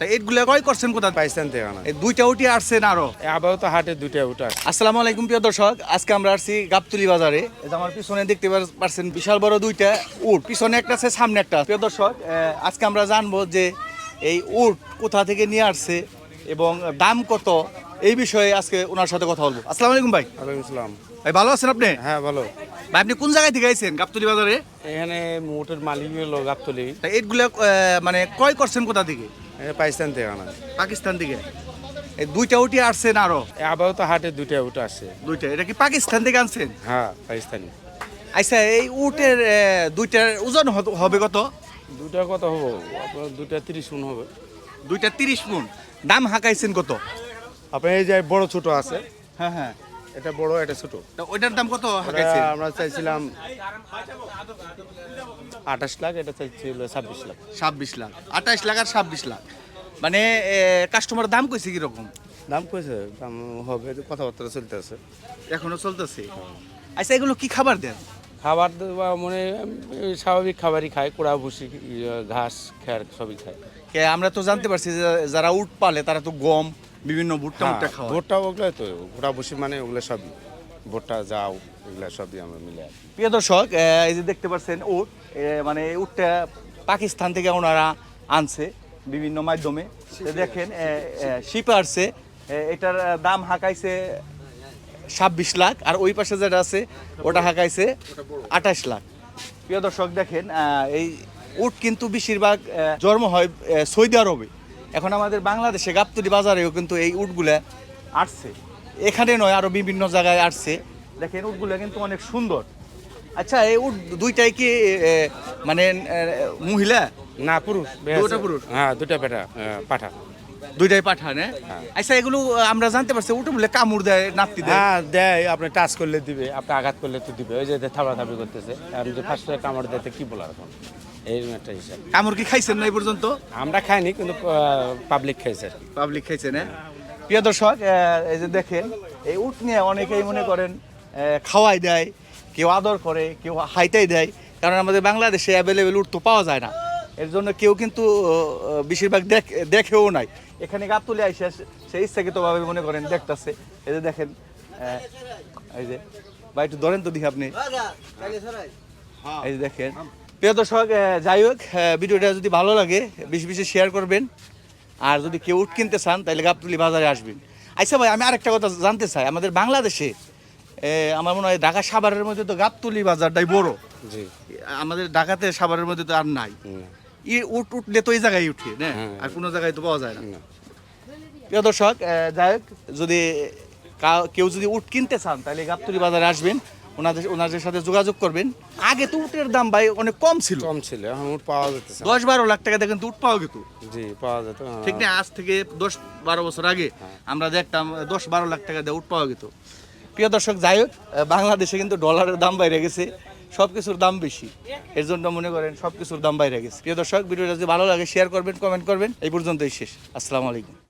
তা এইগুলা কয় করছেন কোথা পাকিস্তান এই দুইটা উঠি আসছেন আরও। হাটে দুইটা উঠা আসসালামু আলাইকুম প্রিয় দর্শক। আজকে আমরা আসছি গাবতুলি বাজারে। আমার পিছনে দেখতে পারছেন বিশাল বড় দুইটা উট। পিছনে একটা আছে সামনে একটা। প্রিয় দর্শক আজকে আমরা জানব যে এই উট কোথা থেকে নিয়ে আসছে এবং দাম কত। এই বিষয়ে আজকে ওনার সাথে কথা বলব। আসসালামু আলাইকুম ভাই। ওয়ালাইকুম আসসালাম। ভাই ভালো আছেন আপনি? হ্যাঁ ভালো। ভাই আপনি কোন জায়গায় থেকে আইছেন গাবতুলি বাজারে? এখানে মোটের মালিক হলো গাবতলি। তা এইগুলা মানে ক্রয় করছেন কোথা থেকে? পাকিস্তান থেকে আনা। পাকিস্তান থেকে এই দুইটা উঠি আসছেন আরও? আপাতত হাটে দুইটা উঠা আছে দুইটা। এটা কি পাকিস্তান থেকে আনছেন? হ্যাঁ পাকিস্তানি। আচ্ছা এই উটের দুইটার ওজন হবে কত? দুইটা কত হব? আপনার দুটা তিরিশ মন হবে। দুইটা তিরিশ মন দাম হাঁকাইছেন কত? আপনার এই যে বড় ছোট আছে। হ্যাঁ হ্যাঁ। এটা বড় এটা ছোট। ওইটার দাম কত আমরা চাইছিলাম আঠাশ লাখ এটা চাইছিল ছাব্বিশ লাখ। ছাব্বিশ লাখ। আঠাশ লাখ আর ছাব্বিশ লাখ। মানে কাস্টমার দাম কইছে কীরকম? দাম কইছে দাম হবে কথাবার্তা চলতেছে। এখনও চলতেছে? আচ্ছা এগুলো কি খাবার দেন? খাবার মানে স্বাভাবিক খাবারই খায় কুড়া ভুসি ইয়ে, ঘাস খ্যার সবই খায়। আমরা তো জানতে পারছি যে যারা উট পালে তারা তো গম বিভিন্ন ভুট্টা মুট্টা খাওয়া ভুট্টা ওগুলো তো ঘোড়া বসি মানে ওগুলো সবই। ভুট্টা যাও এগুলো সবই আমরা মিলে আর। প্রিয় দর্শক এই যে দেখতে পাচ্ছেন উট মানে এই উটটা পাকিস্তান থেকে ওনারা আনছে বিভিন্ন মাধ্যমে। দেখেন শিপে আসছে। এটার দাম হাঁকাইছে ছাব্বিশ লাখ আর ওই পাশে যেটা আছে ওটা হাঁকাইছে আঠাশ লাখ। প্রিয় দর্শক দেখেন এই উট কিন্তু বেশিরভাগ জন্ম হয় সৌদি আরবে। এখন আমাদের বাংলাদেশে গাবতলি বাজারেও কিন্তু এই উটগুলা আসছে। এখানে নয় আরও বিভিন্ন জায়গায় আসছে। দেখেন উটগুলা কিন্তু অনেক সুন্দর। আচ্ছা এই উট দুইটাই কি মানে মহিলা? না পুরুষ। দুটা পুরুষ? হ্যাঁ দুটা পেটা পাঠা। দুইটাই পাঠান। হ্যাঁ? আচ্ছা এগুলো আমরা জানতে পারছি উট বলে কামড় দেয় নাপতি দেয়। হ্যাঁ দেয় আপনি টাচ করলে দিবে আপনি আঘাত করলে তো দিবে ওই যে থাবড়া থাবড়ি করতেছে। আমি যে ফার্স্ট কামড় দিতে কি বলার এখন? এইরকম একটা হিসাব। কামড় কি খাইছেন না এই পর্যন্ত? আমরা খাইনি কিন্তু পাবলিক খাইছে পাবলিক খাইছেন হ্যাঁ প্রিয় দর্শক এই যে দেখেন এই উট নিয়ে অনেকেই মনে করেন খাওয়াই দেয় কেউ আদর করে কেউ হাইটাই দেয় কারণ আমাদের বাংলাদেশে অ্যাভেলেবেল উট তো পাওয়া যায় না। এর জন্য কেউ কিন্তু বেশিরভাগ দেখ দেখেও নাই। এখানে গাবতলি আইসে সেই ইচ্ছাকৃতভাবে মনে করেন দেখতেছে। এই যে দেখেন এই যে ভাই একটু ধরেন তো দেখি আপনি। এই যে দেখেন। প্রিয় দর্শক যাই হোক ভিডিওটা যদি ভালো লাগে বেশি বেশি শেয়ার করবেন। আর যদি কেউ উট কিনতে চান তাহলে গাবতলি বাজারে আসবেন। আচ্ছা ভাই আমি আরেকটা কথা জানতে চাই। আমাদের বাংলাদেশে আমার মনে হয় ঢাকা সাভারের মধ্যে তো গাবতলি বাজারটাই বড়। জি। আমাদের ঢাকাতে সাভারের মধ্যে তো আর নাই। ই উট উঠলে তো ওই জায়গায় উঠে না? হ্যাঁ। আর কোনো জায়গায় তো পাওয়া যায় না। প্রিয় দর্শক যাই হোক যদি কেউ যদি উট কিনতে চান তাহলে গাবতলি বাজারে আসবেন ওনাদের ওনাদের সাথে যোগাযোগ করবেন। আগে তো উটের দাম ভাই অনেক কম ছিল। কম ছিল এখন উঠ পাওয়া যেতেছে না। দশ বারো লাখ টাকা দেখেন তো উট পাওয়া যেত জি পাওয়া যেত হ্যাঁ। ঠিক না? আজ থেকে দশ বারো বছর আগে আমরা দেখতাম দশ বারো লাখ টাকা দিয়ে উট পাওয়া যেত প্রিয় দর্শক যাই হোক বাংলাদেশে কিন্তু ডলারের দাম বাইরে গেছে। সব কিছুর দাম বেশি। এর জন্য মনে করেন সব কিছুর দাম বাইরে গেছে। প্রিয় দর্শক, ভিডিওটা যদি ভালো লাগে শেয়ার করবেন কমেন্ট করবেন। এই পর্যন্তই শেষ। আসসালামু আলাইকুম।